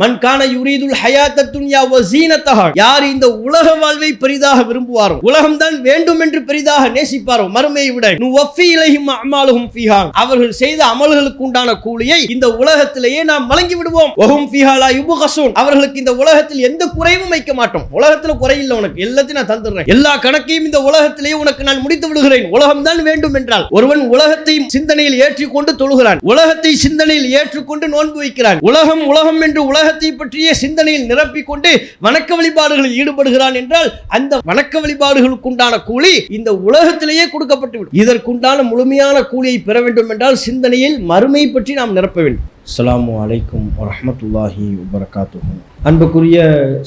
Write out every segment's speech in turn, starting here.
மண்கான யுரீதுல் ஹயாத்த துன்யா வசீனத்தஹா யார் இந்த உலக வாழ்வை பெரிதாக விரும்புவாரோ? உலகம் தான் வேண்டும் என்று பெரிதாக நேசிப்பாரோ? மறுமையை விட. நுவஃபி இலைஹிம் அமாலுஹும் ஃபீஹா. அவர்கள் செய்த அமல்களுக்கு உண்டான கூலியை இந்த உலகத்திலேயே நாம் வழங்கி விடுவோம். வஹும் ஃபிஹாலா லா அவர்களுக்கு இந்த உலகத்தில் எந்த குறைவும் வைக்க மாட்டோம். உலகத்தில் குறையில்லை உனக்கு. எல்லாத்தையும் நான் தந்துடுறேன். எல்லா கணக்கையும் இந்த உலகத்திலேயே உனக்கு நான் முடித்து விடுகிறேன். உலகம் தான் வேண்டும் என்றால் ஒருவன் உலகத்தை சிந்தனையில் ஏற்றிக்கொண்டு தொழுகிறான். உலகத்தை சிந்தனையில் ஏற்றுக்கொண்டு நோன்பு வைக்கிறான். உலகம் உலகம் என்று உலக உலகத்தை பற்றிய சிந்தனையில் நிரப்பிக் கொண்டு வணக்க வழிபாடுகளில் ஈடுபடுகிறான் என்றால் அந்த வணக்க வழிபாடுகளுக்குண்டான கூலி இந்த உலகத்திலேயே கொடுக்கப்பட்டு விடும் இதற்குண்டான முழுமையான கூலியை பெற வேண்டும் என்றால் சிந்தனையில் மறுமை பற்றி நாம் நிரப்ப வேண்டும். அஸ்ஸலாமு அலைக்கும் வரஹ்மத்துல்லாஹி வபரகாத்துஹு. அன்புக்குரிய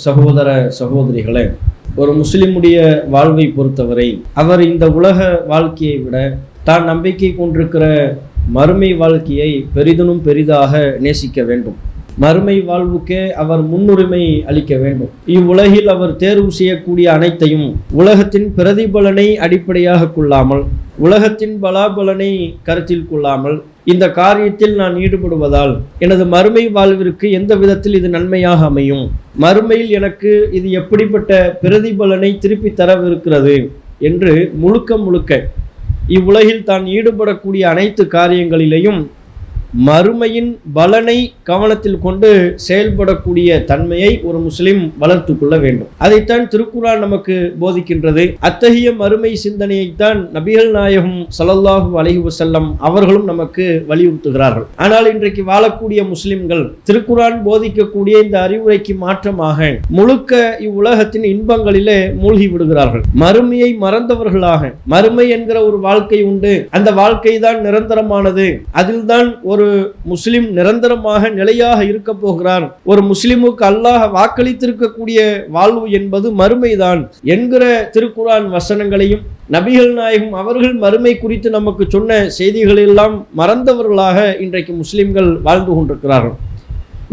சகோதர சகோதரிகளே ஒரு முஸ்லிமுடைய வாழ்வை பொறுத்தவரை அவர் இந்த உலக வாழ்க்கையை விட தான் நம்பிக்கை கொண்டிருக்கிற மறுமை வாழ்க்கையை பெரிதனும் பெரிதாக நேசிக்க வேண்டும். மறுமை வாழ்வுக்கே அவர் முன்னுரிமை அளிக்க வேண்டும். இவ்வுலகில் அவர் தேர்வு செய்யக்கூடிய அனைத்தையும் உலகத்தின் பிரதிபலனை அடிப்படையாக கொள்ளாமல் உலகத்தின் பலாபலனை கருத்தில் கொள்ளாமல் இந்த காரியத்தில் நான் ஈடுபடுவதால் எனது மறுமை வாழ்விற்கு எந்த விதத்தில் இது நன்மையாக அமையும்? மறுமையில் எனக்கு இது எப்படிப்பட்ட பிரதிபலனை திருப்பி தரவிருக்கிறது என்று முழுக்க முழுக்க இவ்வுலகில் தான் ஈடுபடக்கூடிய அனைத்து காரியங்களிலேயும் மறுமையின் பலனை கவனத்தில் கொண்டு செயல்படக்கூடிய தன்மையை ஒரு முஸ்லிம் வளர்த்து கொள்ள வேண்டும். அதைத்தான் திருக்குறான் நமக்கு போதிக்கின்றது. அத்தகைய மறுமை சிந்தனையைத்தான் நபிகள் நாயகம் சலல்லாஹூ அலைஹி வஸல்லம் அவர்களும் நமக்கு வலியுறுத்துகிறார்கள். ஆனால் இன்றைக்கு வாழக்கூடிய முஸ்லிம்கள் திருக்குறான் போதிக்கக்கூடிய இந்த அறிவுரைக்கு மாற்றமாக முழுக்க இவ்வுலகத்தின் இன்பங்களிலே மூழ்கி விடுகிறார்கள். மறுமையை மறந்தவர்களாக மறுமை என்கிற ஒரு வாழ்க்கை உண்டு. அந்த வாழ்க்கை தான் நிரந்தரமானது. அதில்தான் ஒரு முஸ்லிம் நிரந்தரமாக நிலையாக இருக்க போகிறான். ஒரு முஸ்லிமுக்கு அல்லாஹ் வாக்களித்திருக்கக்கூடிய வாழ்வு என்பது மறுமைதான் என்கிற திருக்குரான் வசனங்களையும் நபிகள் நாயகம் அவர்கள் மறுமை குறித்து நமக்கு சொன்ன செய்திகளெல்லாம் மறந்தவர்களாக இன்றைக்கு முஸ்லிம்கள் வாழ்ந்து கொண்டிருக்கிறார்கள்.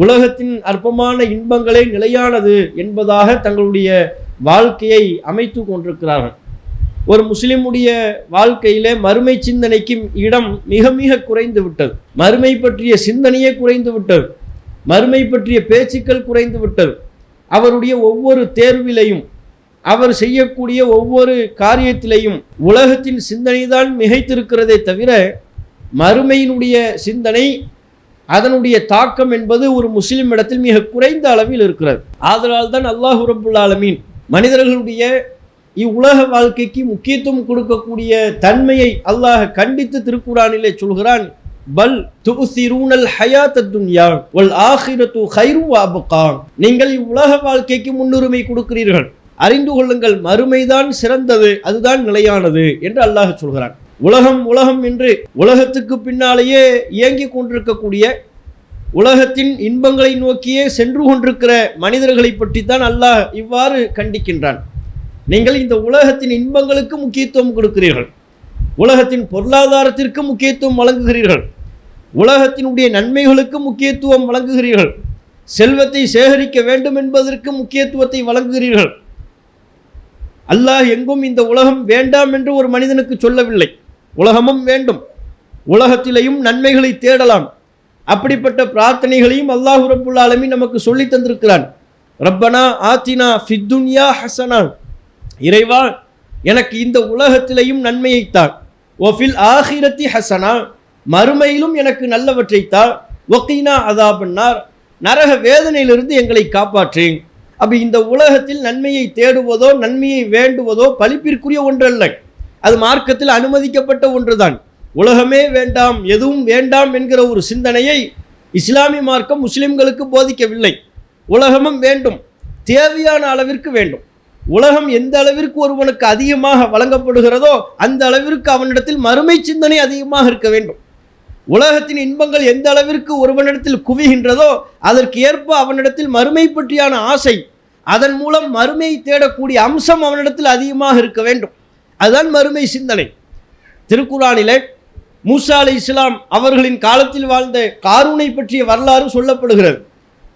உலகத்தின் அற்பமான இன்பங்களே நிலையானது என்பதாக தங்களுடைய வாழ்க்கையை அமைத்து கொண்டிருக்கிறார்கள். ஒரு முஸ்லிமுடைய வாழ்க்கையிலே மறுமை சிந்தனைக்கு இடம் மிக மிக குறைந்து விட்டது. மறுமை பற்றிய சிந்தனையே குறைந்து விட்டது. மறுமை பற்றிய பேச்சுக்கள் குறைந்து விட்டது. அவருடைய ஒவ்வொரு தேர்விலையும் அவர் செய்யக்கூடிய ஒவ்வொரு காரியத்திலையும் உலகத்தின் சிந்தனை தான் மிகைத்திருக்கிறதே தவிர மறுமையினுடைய சிந்தனை அதனுடைய தாக்கம் என்பது ஒரு முஸ்லிம் இடத்தில் மிக குறைந்த அளவில் இருக்கிறது. ஆதலால் தான் அல்லாஹு ரபுல் ஆலமீன் மனிதர்களுடைய இவ்வுலக வாழ்க்கைக்கு முக்கியத்துவம் கொடுக்கக்கூடிய தன்மையை அல்லாஹ் கண்டித்து திருக்குறானிலே சொல்கிறான் பல் துசிரூனல் ஹயாத்த துன்யா வல் ஆஹிரத்து ஹைரு அபுகான் நீங்கள் இவ்வுலக வாழ்க்கைக்கு முன்னுரிமை கொடுக்கிறீர்கள். அறிந்து கொள்ளுங்கள் மறுமைதான் சிறந்தது அதுதான் நிலையானது என்று அல்லாஹ் சொல்கிறான். உலகம் உலகம் என்று உலகத்துக்கு பின்னாலேயே இயங்கிக் கொண்டிருக்கக்கூடிய உலகத்தின் இன்பங்களை நோக்கியே சென்று கொண்டிருக்கிற மனிதர்களை பற்றித்தான் அல்லாஹ் இவ்வாறு கண்டிக்கின்றான். நீங்கள் இந்த உலகத்தின் இன்பங்களுக்கு முக்கியத்துவம் கொடுக்கிறீர்கள். உலகத்தின் பொருளாதாரத்திற்கு முக்கியத்துவம் வழங்குகிறீர்கள். உலகத்தினுடைய நன்மைகளுக்கு முக்கியத்துவம் வழங்குகிறீர்கள். செல்வத்தை சேகரிக்க வேண்டும் என்பதற்கு முக்கியத்துவத்தை வழங்குகிறீர்கள். அல்லாஹ் எங்கும் இந்த உலகம் வேண்டாம் என்று ஒரு மனிதனுக்கு சொல்லவில்லை. உலகமும் வேண்டும். உலகத்திலேயும் நன்மைகளை தேடலாம். அப்படிப்பட்ட பிரார்த்தனைகளையும் அல்லாஹ் ரபுல்லாலமி நமக்கு சொல்லி தந்திருக்கிறான். ரப்பனா ஆத்தினா ஃபித்துன்யா ஹசனான் இறைவா எனக்கு இந்த உலகத்திலையும் நன்மையை தான் ஒஃபில் ஆஹிரத்தி ஹசனா மறுமையிலும் எனக்கு நல்லவற்றைத்தா ஒக்கீனா அதாபன்னார் நரக வேதனையிலிருந்து எங்களை காப்பாற்றேன். அப்போ இந்த உலகத்தில் நன்மையை தேடுவதோ நன்மையை வேண்டுவதோ பழிப்பிற்குரிய ஒன்றல்ல. அது மார்க்கத்தில் அனுமதிக்கப்பட்ட ஒன்றுதான். உலகமே வேண்டாம் எதுவும் வேண்டாம் என்கிற ஒரு சிந்தனையை இஸ்லாமிய மார்க்கம் முஸ்லிம்களுக்கு போதிக்கவில்லை. உலகமும் வேண்டும் தேவையான அளவிற்கு வேண்டும். உலகம் எந்த அளவிற்கு ஒருவனுக்கு அதிகமாக வழங்கப்படுகிறதோ அந்த அளவிற்கு அவனிடத்தில் மறுமை சிந்தனை அதிகமாக இருக்க வேண்டும். உலகத்தின் இன்பங்கள் எந்த அளவிற்கு ஒருவனிடத்தில் குவிகின்றதோ அதற்கு ஏற்ப அவனிடத்தில் மறுமை பற்றியான ஆசை அதன் மூலம் மறுமை தேடக்கூடிய அம்சம் அவனிடத்தில் அதிகமாக இருக்க வேண்டும். அதுதான் மறுமை சிந்தனை. திருக்குறானிலே மூசா அலி இஸ்லாம் அவர்களின் காலத்தில் வாழ்ந்த காரூனை பற்றிய வரலாறு சொல்லப்படுகிறது.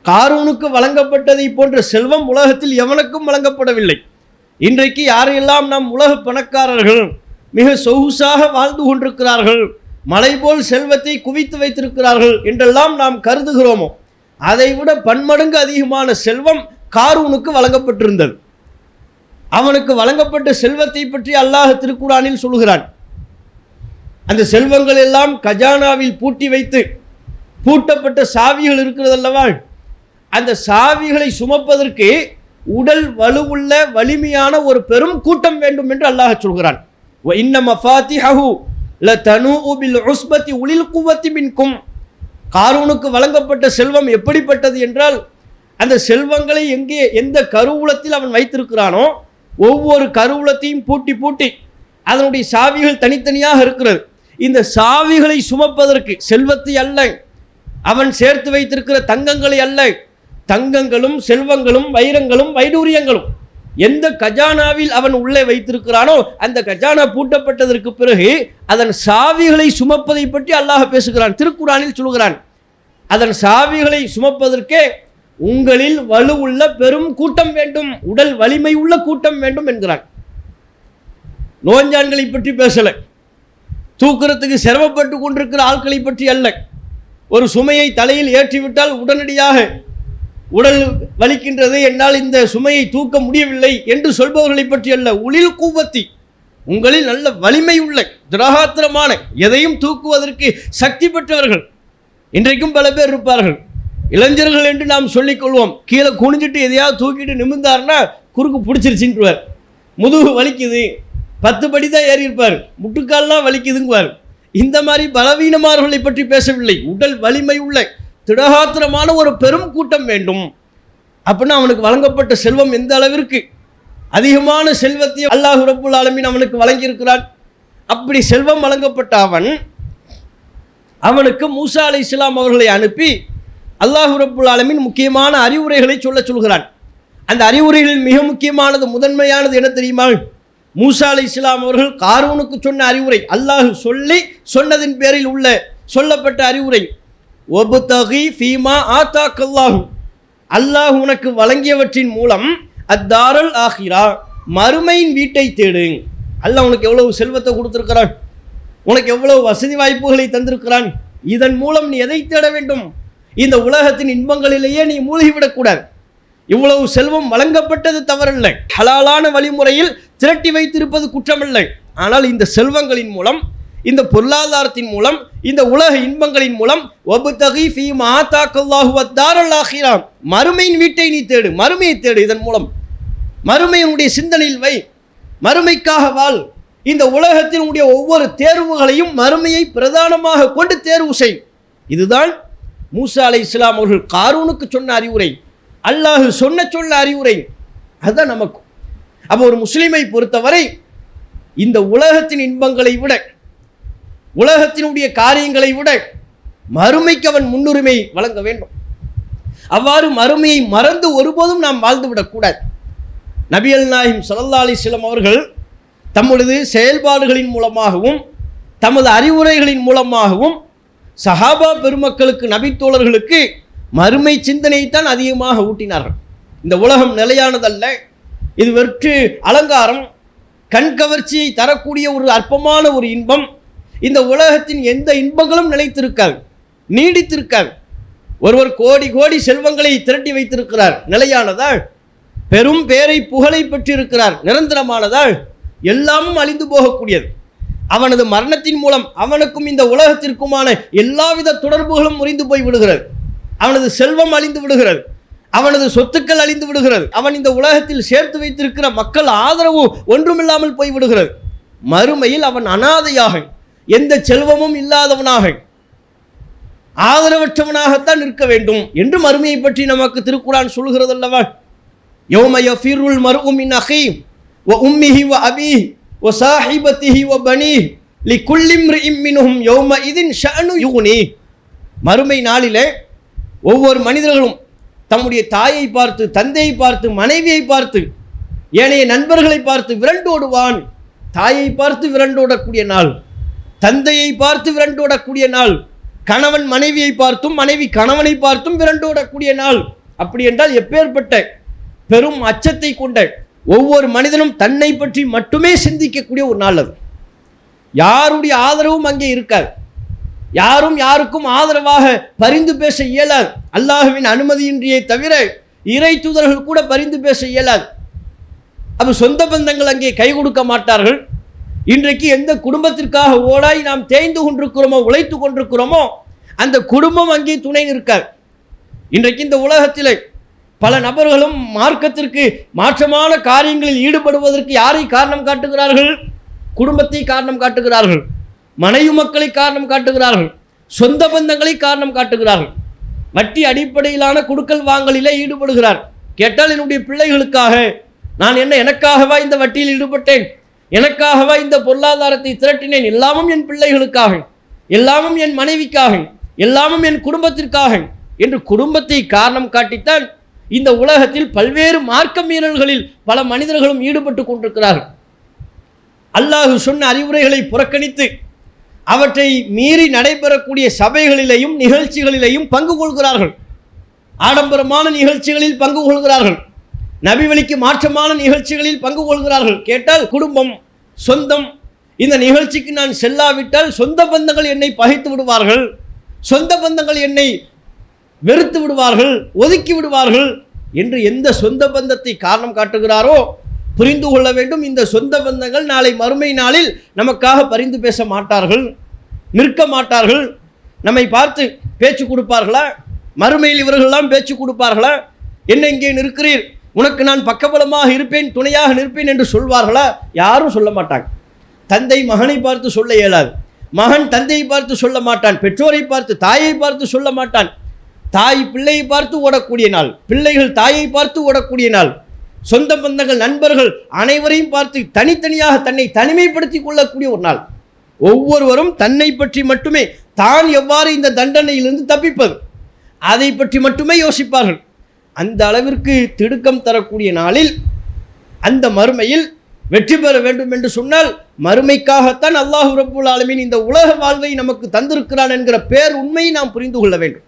காரூனுக்கு வழங்கப்பட்டதை போன்ற செல்வம் உலகத்தில் எவனுக்கும் வழங்கப்படவில்லை. இன்றைக்கு யாரையெல்லாம் நாம் உலக பணக்காரர்கள் மிக சொகுசாக வாழ்ந்து கொண்டிருக்கிறார்கள் மலை போல் செல்வத்தை குவித்து வைத்திருக்கிறார்கள் என்றெல்லாம் நாம் கருதுகிறோமோ அதைவிட பன்மடங்கு அதிகமான செல்வம் காரூனுக்கு வழங்கப்பட்டிருந்தது. அவனுக்கு வழங்கப்பட்ட செல்வத்தை பற்றி அல்லாஹ் திருக்குறானில் சொல்கிறான். அந்த செல்வங்கள் எல்லாம் கஜானாவில் பூட்டி வைத்து பூட்டப்பட்ட சாவிகள் இருக்கிறதல்லவா? அந்த சாவிகளை சுமப்பதற்கு உடல் வலுவுள்ள வலிமையான ஒரு பெரும் கூட்டம் வேண்டும் என்று அல்லாஹ் சொல்கிறான். "வ குவத்தி மின்கும். காரூனுக்கு வழங்கப்பட்ட செல்வம் எப்படிப்பட்டது என்றால் அந்த செல்வங்களை எங்கே எந்த கருவூலத்தில் அவன் வைத்திருக்கிறானோ ஒவ்வொரு கருவூலத்தையும் பூட்டி பூட்டி அதனுடைய சாவிகள் தனித்தனியாக இருக்கிறது. இந்த சாவிகளை சுமப்பதற்கு செல்வத்தை அல்ல அவன் சேர்த்து வைத்திருக்கிற தங்கங்களை அல்ல தங்கங்களும் செல்வங்களும் வைரங்களும் வைடூரியங்களும். எந்த கஜானாவில் அவன் உள்ளே வைத்திருக்கிறானோ அந்த கஜானா பூட்டப்பட்டதற்கு பிறகு அதன் சாவிகளை சுமப்பதை பற்றி அல்லாஹ் பேசுகிறான். திருக்குறானில் சொல்கிறான் அதன் சாவிகளை சுமப்பதற்கே உங்களில் வலுவுள்ள பெரும் கூட்டம் வேண்டும் உடல் வலிமை உள்ள கூட்டம் வேண்டும் என்கிறான். நோஞ்சான்களை பற்றி பேசலை. தூக்கிறதுக்கு சிரமப்பட்டு கொண்டிருக்கிற ஆட்களை பற்றி அல்ல. ஒரு சுமையை தலையில் ஏற்றிவிட்டால் உடனடியாக உடல் வலிக்கின்றது என்னால் இந்த சுமையை தூக்க முடியவில்லை என்று சொல்பவர்களை பற்றி அல்ல. உளில் கூவத்தி உங்களில் நல்ல வலிமை உள்ள திரகாத்திரமான எதையும் தூக்குவதற்கு சக்தி பெற்றவர்கள். இன்றைக்கும் பல பேர் இருப்பார்கள். இளைஞர்கள் என்று நாம் சொல்லிக்கொள்வோம். கீழே குனிஞ்சிட்டு எதையாவது தூக்கிட்டு நிமிர்ந்தாருன்னா குறுக்கு பிடிச்சிருச்சுன்றுவார். முதுகு வலிக்குது பத்து படி தான் ஏறி இருப்பார் முட்டுக்கால்லாம் வலிக்குதுங்குவார். இந்த மாதிரி பலவீனமானவர்களை பற்றி பேசவில்லை. உடல் வலிமை உள்ள திடகாத்திரமான ஒரு பெரும் கூட்டம் வேண்டும். அப்படின்னு அவனுக்கு வழங்கப்பட்ட செல்வம் எந்த அளவிற்கு? அதிகமான செல்வத்தையும் அல்லாஹ் ரப்புல் ஆலமீன் அவனுக்கு வழங்கியிருக்கிறான். அப்படி செல்வம் வழங்கப்பட்ட அவன் அவனுக்கு மூசா அலி இஸ்லாம் அவர்களை அனுப்பி அல்லாஹ் ரப்புல் ஆலமின் முக்கியமான அறிவுரைகளை சொல்ல சொல்கிறான். அந்த அறிவுரைகளில் மிக முக்கியமானது முதன்மையானது என்ன தெரியுமா? மூசா அலி இஸ்லாம் அவர்கள் காரூனுக்கு சொன்ன அறிவுரை அல்லாஹ் சொல்லி சொன்னதின் பேரில் உள்ள சொல்லப்பட்ட அறிவுரை. ஒபுதகி ஃபீமா ஆத்தாக்கல்லாஹு. அல்லாஹ் உனக்கு வழங்கியவற்றின் மூலம் அத்தாரல் ஆகிரா மறுமையின் வீட்டை தேடு. அல்லாஹ் உனக்கு எவ்வளவு செல்வத்தை கொடுத்திருக்கிறான்? உனக்கு எவ்வளவு வசதி வாய்ப்புகளை தந்திருக்கிறான்? இதன் மூலம் நீ எதை தேட வேண்டும்? இந்த உலகத்தின் இன்பங்களிலேயே நீ மூழ்கிவிடக்கூடாது இவ்வளவு செல்வம் வழங்கப்பட்டது தவறில்லை. ஹலாலான வழிமுறையில் திரட்டி வைத்திருப்பது குற்றமில்லை. ஆனால் இந்த செல்வங்களின் மூலம் இந்த பொருளாதாரத்தின் மூலம் இந்த உலக இன்பங்களின் மூலம் ஒபுதகி ஃபி ஆத்தாக்கல்லாஹு வத்தாரல் ஆகிரா. மறுமையின் வீட்டை நீ தேடு மறுமையை தேடு இதன் மூலம். மறுமையினுடைய சிந்தனையில் வை மறுமைக்காக வாழ். இந்த உலகத்தினுடைய ஒவ்வொரு தேர்வுகளையும் மறுமையை பிரதானமாக கொண்டு தேர்வு செய். இதுதான் மூசா அலை இஸ்லாம் அவர்கள் காரூனுக்கு சொன்ன அறிவுரை. அல்லாஹு சொன்ன சொன்ன அறிவுரை. அதுதான் நமக்கு. அப்போ ஒரு முஸ்லீமை பொறுத்தவரை இந்த உலகத்தின் இன்பங்களை விட உலகத்தினுடைய காரியங்களை விட மறுமைக்கு அவன் முன்னுரிமை வழங்க வேண்டும். அவ்வாறு மறுமையை மறந்து ஒருபோதும் நாம் வாழ்ந்துவிடக்கூடாது நபியல் நாயிம் சல்லா அலிஸ்லம் அவர்கள் தம்முடைய செயல்பாடுகளின் மூலமாகவும் தமது அறிவுரைகளின் மூலமாகவும் சஹாபா பெருமக்களுக்கு நபித்தோழர்களுக்கு மறுமை சிந்தனையைத்தான் அதிகமாக ஊட்டினார்கள். இந்த உலகம் நிலையானதல்ல. இது வெற்று அலங்காரம் கண்கவர்ச்சியை தரக்கூடிய ஒரு அற்பமான ஒரு இன்பம். இந்த உலகத்தின் எந்த இன்பங்களும் நிலைத்திருக்காது நீடித்திருக்காது. ஒருவர் கோடி கோடி செல்வங்களை திரட்டி வைத்திருக்கிறார். நிலையானதால் பெரும் பேரை புகழை பெற்றிருக்கிறார். நிரந்தரமானதால் எல்லாமும் அழிந்து போகக்கூடியது. அவனது மரணத்தின் மூலம் அவனுக்கும் இந்த உலகத்திற்குமான எல்லாவித தொடர்புகளும் முறிந்து போய் விடுகிறது. அவனது செல்வம் அழிந்து விடுகிறது. அவனது சொத்துக்கள் அழிந்து விடுகிறது. அவன் இந்த உலகத்தில் சேர்த்து வைத்திருக்கிற மக்கள் ஆதரவு ஒன்றுமில்லாமல் போய் விடுகிறது. மறுமையில் அவன் அனாதையாக எந்த செல்வமும் இல்லாதவனாக ஆதரவற்றவனாகத்தான் இருக்க வேண்டும் என்று மறுமையை பற்றி நமக்கு திருக்குறான் சொல்கிறது அல்லவா யௌம யஃபிருல் மர்உ மின் அஹீ வ உம்மிஹி வ அபீஹி வ சாஹிபத்திஹி வ பனீஹி லிகுல்லி இம்ரிஇம் மின்ஹும் யோம இதின் ஷஅனு மறுமை நாளிலே ஒவ்வொரு மனிதர்களும் தம்முடைய தாயை பார்த்து தந்தையை பார்த்து மனைவியை பார்த்து ஏனைய நண்பர்களை பார்த்து விரண்டோடுவான். தாயை பார்த்து விரண்டோடக்கூடிய நாள். தந்தையை பார்த்து விரண்டோடக்கூடிய நாள் கணவன் மனைவியை பார்த்தும் மனைவி கணவனை பார்த்தும் விரண்டோடக்கூடிய நாள். அப்படி என்றால் எப்பேற்பட்ட பெரும் அச்சத்தை கொண்ட ஒவ்வொரு மனிதனும் தன்னை பற்றி மட்டுமே சிந்திக்கக்கூடிய ஒரு நாள் அது. யாருடைய ஆதரவும் அங்கே இருக்காது. யாரும் யாருக்கும் ஆதரவாக பரிந்து பேச இயலாது. அல்லாஹுவின் அனுமதியின்றியை தவிர இறை தூதர்கள் கூட பரிந்து பேச இயலாது. அப்போ சொந்த பந்தங்கள் அங்கே கை கொடுக்க மாட்டார்கள். இன்றைக்கு எந்த குடும்பத்திற்காக ஓடாய் நாம் தேய்ந்து கொண்டிருக்கிறோமோ உழைத்து கொண்டிருக்கிறோமோ அந்த குடும்பம் அங்கே துணை நிற்காது. இன்றைக்கு இந்த உலகத்திலே பல நபர்களும் மார்க்கத்திற்கு மாற்றமான காரியங்களில் ஈடுபடுவதற்கு யாரை காரணம் காட்டுகிறார்கள்? குடும்பத்தை காரணம் காட்டுகிறார்கள். மனைவி மக்களை காரணம் காட்டுகிறார்கள். சொந்த பந்தங்களை காரணம் காட்டுகிறார்கள். வட்டி அடிப்படையிலான குடுக்கல் வாங்கலிலே ஈடுபடுகிறார். கேட்டால் என்னுடைய பிள்ளைகளுக்காக நான் என்ன எனக்காகவா இந்த வட்டியில் ஈடுபட்டேன்? எனக்காகவா இந்த பொருளாதாரத்தை திரட்டினேன்? எல்லாமும் என் பிள்ளைகளுக்காக. எல்லாமும் என் மனைவிக்காக. எல்லாமும் என் குடும்பத்திற்காக. என்று குடும்பத்தை காரணம் காட்டித்தான் இந்த உலகத்தில் பல்வேறு மார்க்க மீறல்களில் பல மனிதர்களும் ஈடுபட்டு கொண்டிருக்கிறார்கள். அல்லாஹ் சொன்ன அறிவுரைகளை புறக்கணித்து அவற்றை மீறி நடைபெறக்கூடிய சபைகளிலேயும் நிகழ்ச்சிகளிலேயும் பங்கு கொள்கிறார்கள். ஆடம்பரமான நிகழ்ச்சிகளில் பங்கு கொள்கிறார்கள். நபி வழிக்கு மாற்றமான நிகழ்ச்சிகளில் பங்கு கொள்கிறார்கள். கேட்டால் குடும்பம் சொந்தம். இந்த நிகழ்ச்சிக்கு நான் செல்லாவிட்டால் சொந்த பந்தங்கள் என்னை பகைத்து விடுவார்கள். சொந்த பந்தங்கள் என்னை வெறுத்து விடுவார்கள் ஒதுக்கி விடுவார்கள் என்று எந்த சொந்த பந்தத்தை காரணம் காட்டுகிறாரோ புரிந்து கொள்ள வேண்டும். இந்த சொந்த பந்தங்கள் நாளை மறுமை நாளில் நமக்காக பரிந்து பேச மாட்டார்கள் நிற்க மாட்டார்கள். நம்மை பார்த்து பேச்சு கொடுப்பார்களா? மறுமையில் இவர்கள்லாம் பேச்சு கொடுப்பார்களா? என்ன இங்கே நிற்கிறீர்? உனக்கு நான் பக்கபலமாக இருப்பேன் துணையாக நிற்பேன் என்று சொல்வார்களா? யாரும் சொல்ல மாட்டாங்க. தந்தை மகனை பார்த்து சொல்ல இயலாது. மகன் தந்தையை பார்த்து சொல்ல மாட்டான். பெற்றோரை பார்த்து தாயை பார்த்து சொல்ல மாட்டான். தாய் பிள்ளையை பார்த்து ஓடக்கூடிய நாள். பிள்ளைகள் தாயை பார்த்து ஓடக்கூடிய நாள். சொந்த பந்தங்கள் நண்பர்கள் அனைவரையும் பார்த்து தனித்தனியாக தன்னை தனிமைப்படுத்தி கொள்ளக்கூடிய ஒரு நாள். ஒவ்வொருவரும் தன்னை பற்றி மட்டுமே தான் எவ்வாறு இந்த தண்டனையிலிருந்து தப்பிப்பது? அதை பற்றி மட்டுமே யோசிப்பார்கள். அந்த அளவிற்கு திடுக்கம் தரக்கூடிய நாளில் அந்த மறுமையில் வெற்றி பெற வேண்டும் என்று சொன்னால் மறுமைக்காகத்தான் அல்லாஹ் ரபுல் ஆலமின் இந்த உலக வாழ்வை நமக்கு தந்திருக்கிறான் என்கிற பேர் உண்மையை நாம் புரிந்து கொள்ள வேண்டும்.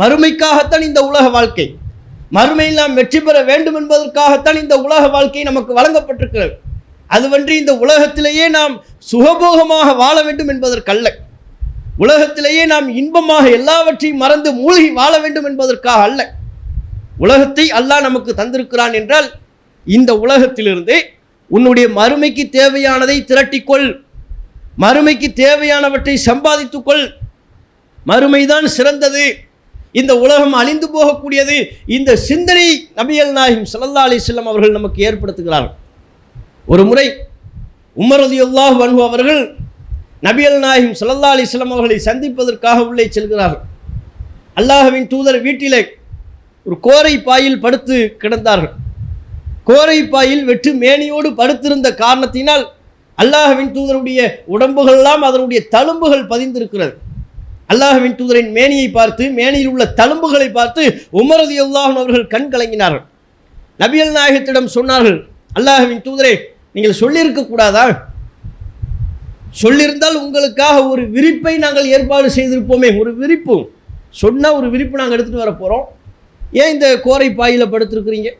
மறுமைக்காகத்தான் இந்த உலக வாழ்க்கை. மறுமையில் நாம் வெற்றி பெற வேண்டும் என்பதற்காகத்தான் இந்த உலக வாழ்க்கை நமக்கு வழங்கப்பட்டிருக்கிறது. அதுவன்றி இந்த உலகத்திலேயே நாம் சுகபோகமாக வாழ வேண்டும் என்பதற்கல்ல. உலகத்திலேயே நாம் இன்பமாக எல்லாவற்றையும் மறந்து மூழ்கி வாழ வேண்டும் என்பதற்காக அல்ல. உலகத்தை அல்லாஹ் நமக்கு தந்திருக்கிறான் என்றால் இந்த உலகத்திலிருந்து உன்னுடைய மறுமைக்கு தேவையானதை திரட்டிக்கொள். மறுமைக்கு தேவையானவற்றை சம்பாதித்துக்கொள். மறுமைதான் சிறந்தது. இந்த உலகம் அழிந்து போகக்கூடியது. இந்த சிந்தனை நபியல் நாயகம் சல்லா அலைஹி அவர்கள் நமக்கு ஏற்படுத்துகிறார்கள். ஒரு முறை உமரதியுல்லாஹ் ரலியல்லாஹு அவர்கள் நபியல் நாயகம் சல்லா அலைஹி அவர்களை சந்திப்பதற்காக உள்ளே செல்கிறார்கள். அல்லாஹவின் தூதர் வீட்டிலே ஒரு கோரை பாயில் படுத்து கிடந்தார்கள். கோரை பாயில் வெற்று மேனியோடு படுத்திருந்த காரணத்தினால் அல்லாஹவின் தூதருடைய உடம்புகளெல்லாம் அதனுடைய தழும்புகள் பதிந்திருக்கிறது. அல்லாஹவின் தூதரின் மேனியை பார்த்து மேனியில் உள்ள தழும்புகளை பார்த்து உமரது அல்லாஹன் அவர்கள் கண் கலங்கினார்கள். நபியல் நாயகத்திடம் சொன்னார்கள் அல்லாஹவின் தூதரே நீங்கள் சொல்லியிருக்க கூடாதா? சொல்லியிருந்தால் உங்களுக்காக ஒரு விரிப்பை நாங்கள் ஏற்பாடு செய்திருப்போமே ஒரு விரிப்பு. சொன்ன ஒரு விரிப்பு நாங்கள் எடுத்துகிட்டு வர போகிறோம் ஏன் இந்த கோரை பாயில் படுத்திருக்கிறீங்க?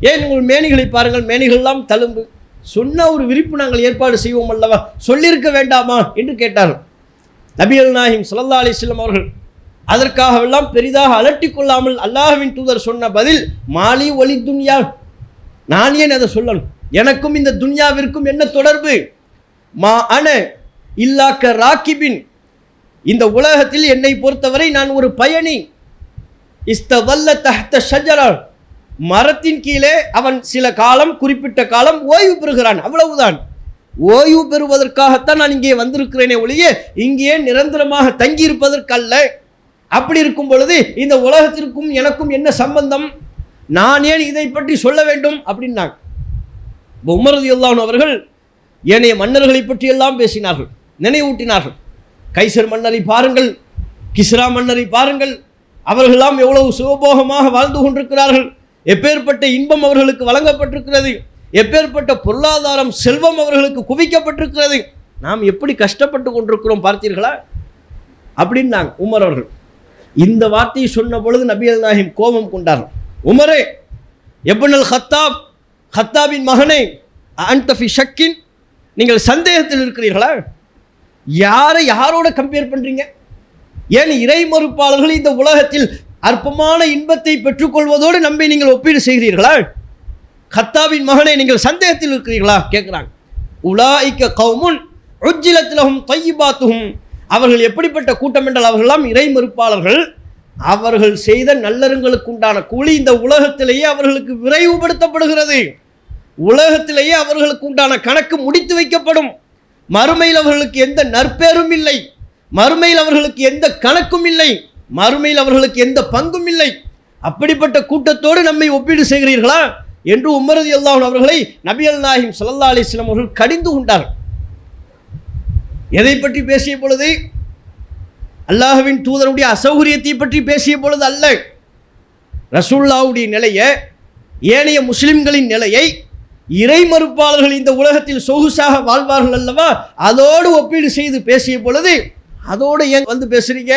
ஏன் உங்கள் மேனிகளை பாருங்கள் மேனிகள்லாம் தழும்பு. சொன்ன ஒரு விரிப்பு நாங்கள் ஏற்பாடு செய்வோம் அல்லவா? சொல்லியிருக்க வேண்டாமா? என்று கேட்டார்கள் நபியல் நாயிம் சுல்லா அலைஹி அவர்கள் அதற்காகவெல்லாம் பெரிதாக அலட்டிக் கொள்ளாமல் அல்லாஹ்வின் தூதர் சொன்ன பதில் மாலி ஒளி துன்யா. நான் ஏன் அதை சொல்லணும்? எனக்கும் இந்த துன்யாவிற்கும் என்ன தொடர்பு? மா அன இல்லாக்க ராக்கிபின். இந்த உலகத்தில் என்னை பொறுத்தவரை நான் ஒரு பயணி. இஸ்தவல்ல தஹ்த ஷஜரா மரத்தின் கீழே அவன் சில காலம் குறிப்பிட்ட காலம் ஓய்வு பெறுகிறான் அவ்வளவுதான். ஓய்வு பெறுவதற்காகத்தான் நான் இங்கே வந்திருக்கிறேனே ஒழிய இங்கே நிரந்தரமாக தங்கியிருப்பதற்கல்ல. அப்படி இருக்கும் பொழுது இந்த உலகத்திற்கும் எனக்கும் என்ன சம்பந்தம்? நான் ஏன் இதை பற்றி சொல்ல வேண்டும்? அப்படின்னாங்க. உமரது அல்லாஹ் அவர்கள் ஏனைய மன்னர்களை பற்றி எல்லாம் பேசினார்கள் நினைவூட்டினார்கள். கைசர் மன்னரை பாருங்கள் கிஸ்ரா மன்னரை பாருங்கள் அவர்களெல்லாம் எவ்வளவு சுகபோகமாக வாழ்ந்து கொண்டிருக்கிறார்கள். எப்பேற்பட்ட இன்பம் அவர்களுக்கு வழங்கப்பட்டிருக்கிறது. எப்பேற்பட்ட பொருளாதாரம் செல்வம் அவர்களுக்கு குவிக்கப்பட்டிருக்கிறது. நாம் எப்படி கஷ்டப்பட்டு கொண்டிருக்கிறோம் பார்த்தீர்களா? அப்படின்னாங்க உமர் அவர்கள். இந்த வார்த்தையை சொன்ன பொழுது நபியல் நாஹிம் கோபம் கொண்டார்கள் உமரே எப்பனல் ஹத்தாப் ஹத்தாபின் மகனே அன்தஃபி ஷக்கின் நீங்கள் சந்தேகத்தில் இருக்கிறீர்களா? யாரை யாரோட கம்பேர் பண்ணுறீங்க ஏன் இறை மறுப்பாளர்கள் இந்த உலகத்தில் அற்பமான இன்பத்தை பெற்றுக்கொள்வதோடு நம்பி நீங்கள் ஒப்பீடு செய்கிறீர்களா? கத்தாவின் மகனை நீங்கள் சந்தேகத்தில் இருக்கிறீர்களா? கேட்குறாங்க. உலாய்க்க கவுமுன் உஜ்ஜிலத்திலகும் தையிபாத்துகும் அவர்கள் எப்படிப்பட்ட கூட்டம் என்றால் அவர்களெல்லாம் இறை மறுப்பாளர்கள். அவர்கள் செய்த நல்லருங்களுக்கு உண்டான கூலி இந்த உலகத்திலேயே அவர்களுக்கு விரைவுபடுத்தப்படுகிறது. உலகத்திலேயே அவர்களுக்கு உண்டான கணக்கு முடித்து வைக்கப்படும். மறுமையில் அவர்களுக்கு எந்த நற்பேரும் இல்லை. மறுமையில் அவர்களுக்கு எந்த கணக்கும் இல்லை. மறுமையில் அவர்களுக்கு எந்த பங்கும் இல்லை. அப்படிப்பட்ட கூட்டத்தோடு நம்மை ஒப்பீடு செய்கிறீர்களா? என்று உமரது அல்லாஹ் அவர்களை நபி அல் நாஹிம் சல்லா அலிஸ்லாம் அவர்கள் கடிந்து கொண்டார்கள். எதை பற்றி பேசிய பொழுது? அல்லாஹுவின் தூதருடைய அசௌகரியத்தை பற்றி பேசிய பொழுது அல்ல. ரசூல்லாவுடைய நிலையை ஏனைய முஸ்லிம்களின் நிலையை இறை மறுப்பாளர்கள் இந்த உலகத்தில் சொகுசாக வாழ்வார்கள் அல்லவா? அதோடு ஒப்பீடு செய்து பேசிய பொழுது அதோடு ஏன் வந்து பேசுகிறீங்க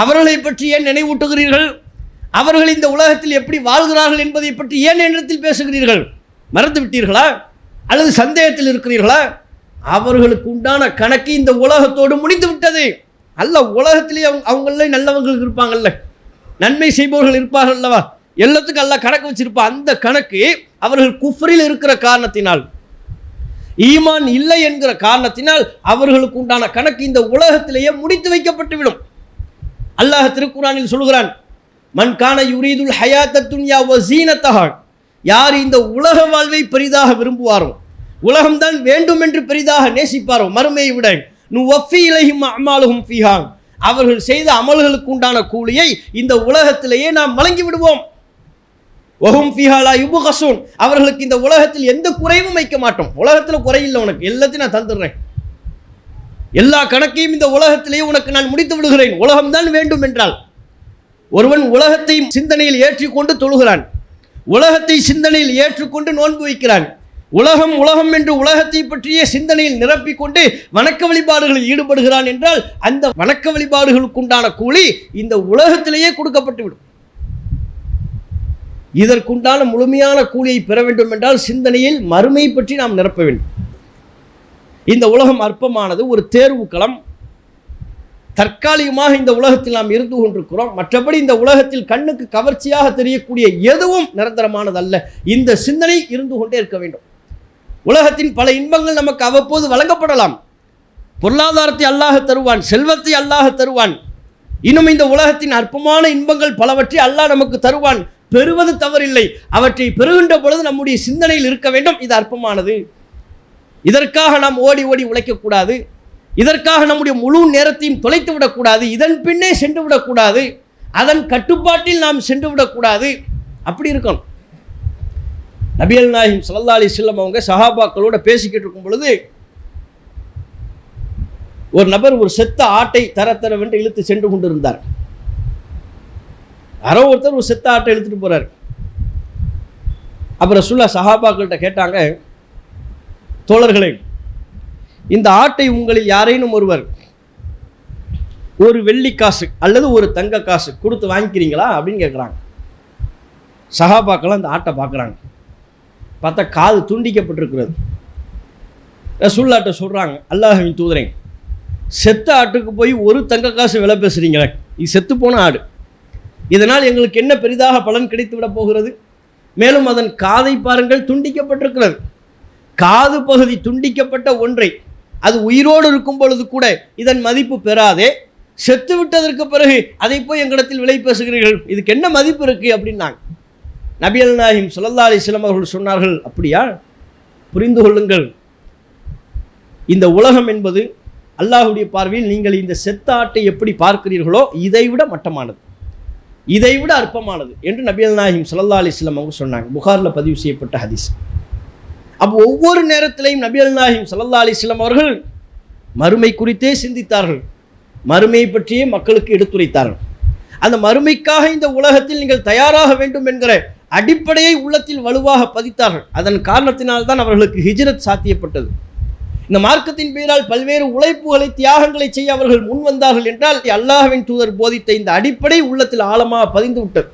அவர்களை பற்றி ஏன் நினைவூட்டுகிறீர்கள்? அவர்கள் இந்த உலகத்தில் எப்படி வாழ்கிறார்கள் என்பதை பற்றி ஏன் எண்ணத்தில் பேசுகிறீர்கள்? மறந்து விட்டீர்களா? அல்லது சந்தேகத்தில் இருக்கிறீர்களா? அவர்களுக்கு உண்டான கணக்கு இந்த உலகத்தோடு முடிந்து விட்டது. அல்ல உலகத்திலேயே அவங்க அவங்கள நல்லவர்கள் இருப்பாங்கல்ல. நன்மை செய்பவர்கள் இருப்பார்கள் அல்லவா? எல்லாத்துக்கும் அல்ல கணக்கு வச்சிருப்பா அந்த கணக்கு அவர்கள் குஃப்ரில் இருக்கிற காரணத்தினால். ஈமான் இல்லை என்கிற காரணத்தினால் அவர்களுக்கு உண்டான கணக்கு இந்த உலகத்திலேயே முடித்து வைக்கப்பட்டுவிடும். அல்லாஹ் திருக்குறானில் சொல்கிறான் மண்கான யுரீதுல் ஹயாத்த துன்யா வசீனத்தஹா யார் இந்த உலக வாழ்வை பெரிதாக விரும்புவாரோ உலகம்தான் வேண்டும் என்று பெரிதாக நேசிப்பாரோ மறுமையை விட நு ஒஃபி இலகிம் அமாலுகும் ஃபீஹாங் அவர்கள் செய்த அமல்களுக்கு உண்டான கூலியை இந்த உலகத்திலேயே நாம் வழங்கி விடுவோம் ஒஹும் ஃபிஹாலா யுபுகசூன் அவர்களுக்கு இந்த உலகத்தில் எந்த குறைவும் வைக்க மாட்டோம். உலகத்தில் குறையில்லை உனக்கு. எல்லாத்தையும் நான் தந்துடுறேன். எல்லா கணக்கையும் இந்த உலகத்திலேயே உனக்கு நான் முடித்து விடுகிறேன். உலகம்தான் வேண்டும் என்றால். ஒருவன் உலகத்தை சிந்தனையில் ஏற்றிக்கொண்டு தொழுகிறான். உலகத்தை சிந்தனையில் ஏற்றுக்கொண்டு நோன்பு வைக்கிறான். உலகம் உலகம் என்று உலகத்தை பற்றிய சிந்தனையில் நிரப்பிக்கொண்டு வணக்க வழிபாடுகளில் ஈடுபடுகிறான் என்றால் அந்த வணக்க வழிபாடுகளுக்குண்டான கூலி இந்த உலகத்திலேயே கொடுக்கப்பட்டுவிடும். இதற்குண்டான முழுமையான கூலியை பெற வேண்டும் என்றால் சிந்தனையில் மறுமை பற்றி நாம் நிரப்ப வேண்டும். இந்த உலகம் அற்பமானது ஒரு தேர்வு களம். தற்காலிகமாக இந்த உலகத்தில் நாம் இருந்து கொண்டிருக்கிறோம். மற்றபடி இந்த உலகத்தில் கண்ணுக்கு கவர்ச்சியாக தெரியக்கூடிய எதுவும் நிரந்தரமானதல்ல. இந்த சிந்தனை இருந்து கொண்டே இருக்க வேண்டும். உலகத்தின் பல இன்பங்கள் நமக்கு அவ்வப்போது வழங்கப்படலாம். பொருளாதாரத்தை அல்லாஹ் தருவான் செல்வத்தை அல்லாஹ் தருவான். இன்னும் இந்த உலகத்தின் அற்பமான இன்பங்கள் பலவற்றை அல்லாஹ் நமக்கு தருவான். பெறுவது தவறில்லை. அவற்றை பெறுகின்ற பொழுது நம்முடைய சிந்தனையில் இருக்க வேண்டும். இது அற்பமானது. இதற்காக நாம் ஓடி ஓடி உழைக்கக்கூடாது. இதற்காக நம்முடைய முழு நேரத்தையும் தொலைத்து விடக்கூடாது. இதன் பின்னே சென்று விடக்கூடாது. அதன் கட்டுப்பாட்டில் நாம் சென்று விடக்கூடாது. அப்படி இருக்கணும். நபியல் நாயிம் சல்லா அலி செல்லம் அவங்க சஹாபாக்களோட பேசிக்கிட்டு இருக்கும் பொழுது ஒரு நபர் ஒரு செத்த ஆட்டை தர தரவென்று இழுத்து சென்று கொண்டிருந்தார். யாரோ ஒருத்தர் ஒரு செத்த ஆட்டை எடுத்துகிட்டு போறார். அப்புறம் சுல்லா சஹாபாக்கள்கிட்ட கேட்டாங்க தோழர்களே இந்த ஆட்டை உங்களில் யாரேனும் ஒருவர் ஒரு வெள்ளி காசு அல்லது ஒரு தங்க காசு கொடுத்து வாங்கிக்கிறீங்களா? அப்படின்னு கேட்குறாங்க சஹாபாக்கள் அந்த ஆட்டை பார்க்குறாங்க. பார்த்தா காது துண்டிக்கப்பட்டிருக்கிறது. ரசூல்லாட்ட சொல்கிறாங்க அல்லாஹின் தூதரேன் செத்த ஆட்டுக்கு போய் ஒரு தங்க காசு விலை பேசுகிறீங்களே இது செத்து போன ஆடு. இதனால் எங்களுக்கு என்ன பெரிதாக பலன் கிடைத்துவிட போகிறது? மேலும் அதன் காதை பாருங்கள் துண்டிக்கப்பட்டிருக்கிறது. காது பகுதி துண்டிக்கப்பட்ட ஒன்றை அது உயிரோடு இருக்கும் பொழுது கூட இதன் மதிப்பு பெறாதே. செத்து விட்டதற்கு பிறகு அதை போய் எங்களிடத்தில் விலை பேசுகிறீர்கள். இதுக்கு என்ன மதிப்பு இருக்குது அப்படின்னாங்க. நபியல் நாயிம் சுல்லா அலிஸ்லாம் அவர்கள் சொன்னார்கள் அப்படியா? புரிந்து கொள்ளுங்கள். இந்த உலகம் என்பது அல்லாஹுடைய பார்வையில் நீங்கள் இந்த செத்த ஆட்டை எப்படி பார்க்கிறீர்களோ இதைவிட மட்டமானது. இதை விட அற்பமானது என்று நபியல் நாயிம் சல்லா அலிஸ்லாம் அவங்க சொன்னாங்க. புகாரில் பதிவு செய்யப்பட்ட ஹதீஸ். அப்போ ஒவ்வொரு நேரத்திலையும் நபியல் நாயிம் சல்லா அலிஸ்லாம் அவர்கள் மறுமை குறித்தே சிந்தித்தார்கள். மறுமையை பற்றியே மக்களுக்கு எடுத்துரைத்தார்கள். அந்த மறுமைக்காக இந்த உலகத்தில் நீங்கள் தயாராக வேண்டும் என்கிற அடிப்படையை உள்ளத்தில் வலுவாக பதித்தார்கள். அதன் காரணத்தினால்தான் அவர்களுக்கு ஹிஜ்ரத் சாத்தியப்பட்டது. இந்த மார்க்கத்தின் பெயரால் பல்வேறு உழைப்புகளை தியாகங்களை செய்ய அவர்கள் முன் வந்தார்கள் என்றால் அல்லாஹ்வின் தூதர் போதித்த இந்த அடிப்படை உள்ளத்தில் ஆழமாக பதிந்து விட்டது.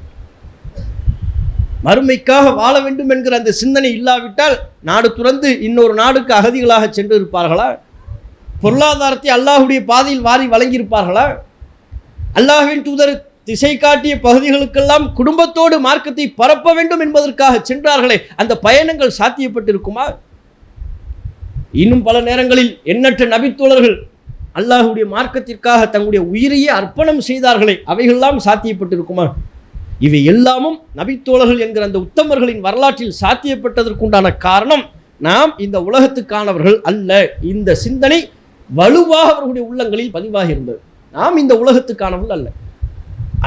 மறுமைக்காக வாழ வேண்டும் என்கிற அந்த சிந்தனை இல்லாவிட்டால் நாடு துறந்து இன்னொரு நாடுக்கு அகதிகளாக சென்று இருப்பார்களா பொருளாதாரத்தை அல்லாஹுடைய பாதையில் வாரி வழங்கியிருப்பார்களா? அல்லாஹ்வின் தூதர் திசை காட்டிய பகுதிகளுக்கெல்லாம் குடும்பத்தோடு மார்க்கத்தை பரப்ப வேண்டும் என்பதற்காக சென்றார்களே அந்த பயணங்கள் சாத்தியப்பட்டிருக்குமா? இன்னும் பல நேரங்களில் எண்ணற்ற நபித்தோழர்கள் அல்லாஹுடைய மார்க்கத்திற்காக தங்களுடைய உயிரையே அர்ப்பணம் செய்தார்களே அவைகளெல்லாம் சாத்தியப்பட்டிருக்குமா? இவை எல்லாமும் நபித்தோழர்கள் என்கிற அந்த உத்தமர்களின் வரலாற்றில் சாத்தியப்பட்டதற்குண்டான காரணம் நாம் இந்த உலகத்துக்கானவர்கள் அல்ல. இந்த சிந்தனை வலுவாக அவர்களுடைய உள்ளங்களில் பதிவாக இருந்தது. நாம் இந்த உலகத்துக்கானவர்கள் அல்ல.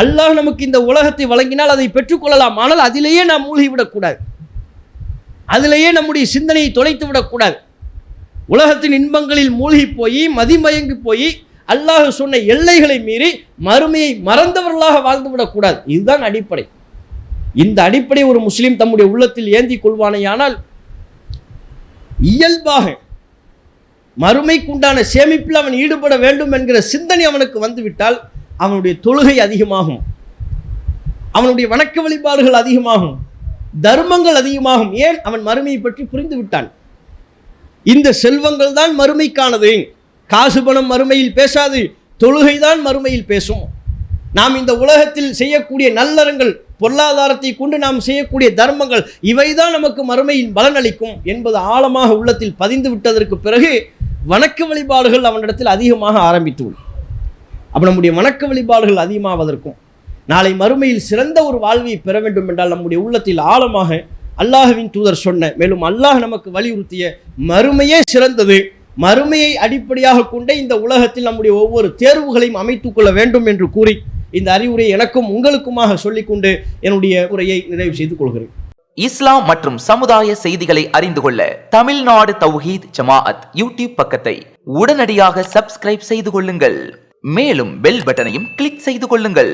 அல்லாஹ் நமக்கு இந்த உலகத்தை வழங்கினால் அதை பெற்றுக்கொள்ளலாம் ஆனால் அதிலேயே நாம் மூழ்கிவிடக்கூடாது. அதிலேயே நம்முடைய சிந்தனையை தொலைத்து விடக்கூடாது உலகத்தின் இன்பங்களில் மூழ்கி போய் மதிமயங்கி போய் அல்லாஹ் சொன்ன எல்லைகளை மீறி மறுமையை மறந்தவர்களாக வாழ்ந்து விடக்கூடாது இதுதான் அடிப்படை. இந்த அடிப்படை ஒரு முஸ்லீம் தம்முடைய உள்ளத்தில் ஏந்தி கொள்வானேயானால் இயல்பாக மறுமைக்குண்டான சேமிப்பில் அவன் ஈடுபட வேண்டும் என்கிற சிந்தனை அவனுக்கு வந்துவிட்டால் அவனுடைய தொழுகை அதிகமாகும். அவனுடைய வணக்க வழிபாடுகள் அதிகமாகும். தர்மங்கள் அதிகமாகும். ஏன்? அவன் மறுமையை பற்றி புரிந்து விட்டான் இந்த செல்வங்கள் தான் மறுமைக்கானது. காசு பணம் மறுமையில் பேசாது. தொழுகை தான் மறுமையில் பேசும். நாம் இந்த உலகத்தில் செய்யக்கூடிய நல்லறங்கள் பொருளாதாரத்தை கொண்டு நாம் செய்யக்கூடிய தர்மங்கள் இவைதான் நமக்கு மறுமையின் பலனளிக்கும் என்பது ஆழமாக உள்ளத்தில் பதிந்து விட்டதற்கு பிறகு வணக்க வழிபாடுகள் அவனிடத்தில் அதிகமாக ஆரம்பித்துவிடும் அப்போ நம்முடைய வணக்க வழிபாடுகள் அதிகமாவதற்கும் நாளை மறுமையில் சிறந்த ஒரு வாழ்வை பெற வேண்டும் என்றால் நம்முடைய உள்ளத்தில் ஆழமாக அல்லாஹுவின் தூதர் சொன்ன மேலும் அல்லாஹ் நமக்கு வலியுறுத்திய மறுமையே சிறந்தது. மறுமையை அடிப்படையாக கொண்டே இந்த உலகத்தில் நம்முடைய ஒவ்வொரு தேர்வுகளையும் அமைத்துக் கொள்ள வேண்டும் என்று கூறி இந்த அறிவுரை எனக்கும் உங்களுக்குமாக சொல்லிக்கொண்டு என்னுடைய உரையை நிறைவு செய்து கொள்கிறேன். இஸ்லாம் மற்றும் சமுதாய செய்திகளை அறிந்து கொள்ள தமிழ்நாடு தௌஹீத் ஜமாஅத் யூடியூப் பக்கத்தை உடனடியாக சப்ஸ்கிரைப் செய்து கொள்ளுங்கள். மேலும் பெல் பட்டனையும் கிளிக் செய்து கொள்ளுங்கள்.